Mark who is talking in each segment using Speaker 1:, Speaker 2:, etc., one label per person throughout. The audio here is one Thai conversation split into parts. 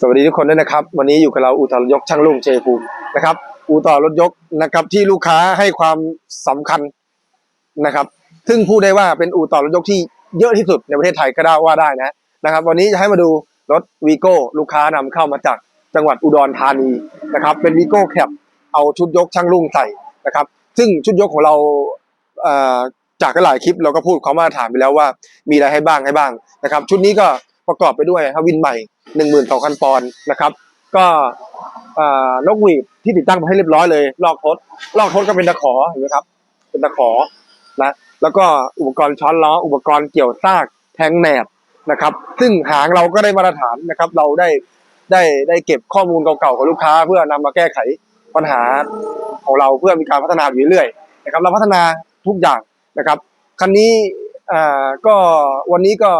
Speaker 1: สวัสดีทุกคนด้วยนะครับ วันนี้อยู่กับเราอู่ต่อรถยกช่างลุงเชยภูมินะครับ อู่ต่อรถยกนะครับ ที่ลูกค้าให้ความสำคัญนะครับ ซึ่งพูดได้ว่าเป็นอู่ต่อรถยกที่เยอะที่สุดในประเทศไทยก็ได้ว่าได้นะนะครับ วันนี้จะให้มาดูรถวีโก้ลูกค้านำเข้ามาจากจังหวัดอุดรธานีนะครับ เป็นวีโก้แคปเอาชุดยกช่างลุงใส่นะครับ ซึ่งชุดยกของเราจากหลายคลิปเราก็พูดความมาตรฐานไปแล้วว่า มีอะไรให้บ้างให้บ้างนะครับ ชุดนี้ก็ ประกอบไปด้วยฮาวินใหม่หนึ่งหมื่นสองพันปอนด์นะครับ ก็นกหวีดที่ติดตั้งมาให้เรียบร้อยเลยลอกทดลอกทดก็เป็นตะขอเห็นไหมครับ เป็นตะขอนะแล้วก็อุปกรณ์ช้อนล้ออุปกรณ์เกี่ยวซากแทงแหนบนะครับ ซึ่งหางเราก็ได้มาตรฐานนะครับ เราได้ได้ได้เก็บข้อมูลเก่าๆของลูกค้า เพื่อนำมาแก้ไขปัญหาของเราเพื่อมีการพัฒนาอยู่เรื่อยนะครับ เราพัฒนาทุกอย่างนะครับคันนี้อ่าก็วันนี้ก็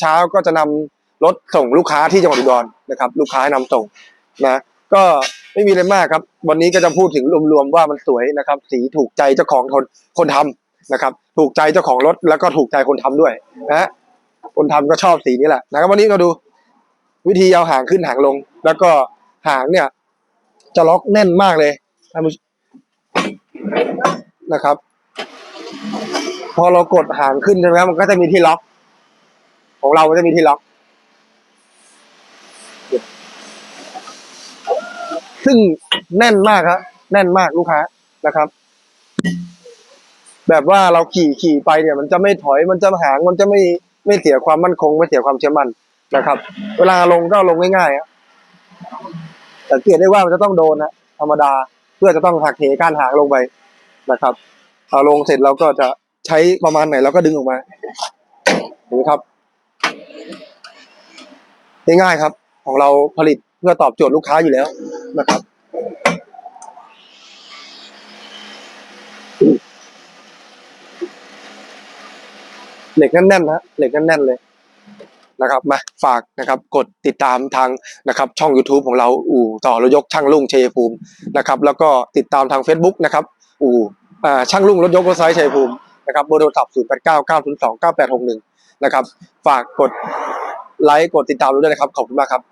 Speaker 1: เช้าๆก็จะนำ รถส่งลูกค้าที่จังหวัดอุดรนะครับ ลูกค้าให้นำส่งนะก็ไม่มีอะไรมากครับ วันนี้ก็จะพูดถึงรวมๆว่ามันสวยนะครับ สีถูกใจเจ้าของคนคนทำนะครับ ถูกใจเจ้าของรถแล้วก็ถูกใจคนทำด้วยนะคนทำก็ชอบสีนี้แหละนะครับวันนี้เราดูวิธีเอาหางขึ้นหางลง แล้วก็หางเนี่ย จะล็อกแน่นมากเลยท่านผู้ชมนะครับ พอเรากดหางขึ้นใช่ไหมครับมันก็จะมีที่ล็อก ของเรามันจะมีที่ล็อก ซึ่งแน่นมากครับแน่นมากลูกค้านะครับ แบบว่าเราขี่ขี่ไปเนี่ย มันจะไม่ถอยมันจะหางมันจะไม่ไม่เสียความมั่นคง ไม่เสียความเชื่อมั่นนะครับ เวลาลงก็ลงง่ายๆครับแต่เกียได้ว่ามันจะต้องโดนนะธรรมดาเพื่อจะต้องหักเหการหางลงไปนะครับเอาลงเสร็จเราก็จะใช้ประมาณไหนเราก็ดึงออกมาเห็นไหมครับง่ายๆครับ ของเราผลิตเพื่อตอบโจทย์ลูกค้าอยู่แล้วนะครับ เหล็กแน่นๆนะเหล็กแน่นๆเลยนะครับมาฝากนะครับกดติดตามทางนะครับช่อง YouTube ของเราอู่ต่อรถยกช่างลุงเชยภูมินะครับแล้วก็ติดตามทาง Facebook นะครับอู่อ่าช่างลุงรถยกรถไซส์เชยภูมินะครับเบอร์โทรศัพท์ 0 8 9 9 0 2 9 8 6 1 นะครับ ฝากกดไลค์กดติดตามด้วยนะครับ ขอบคุณมากครับ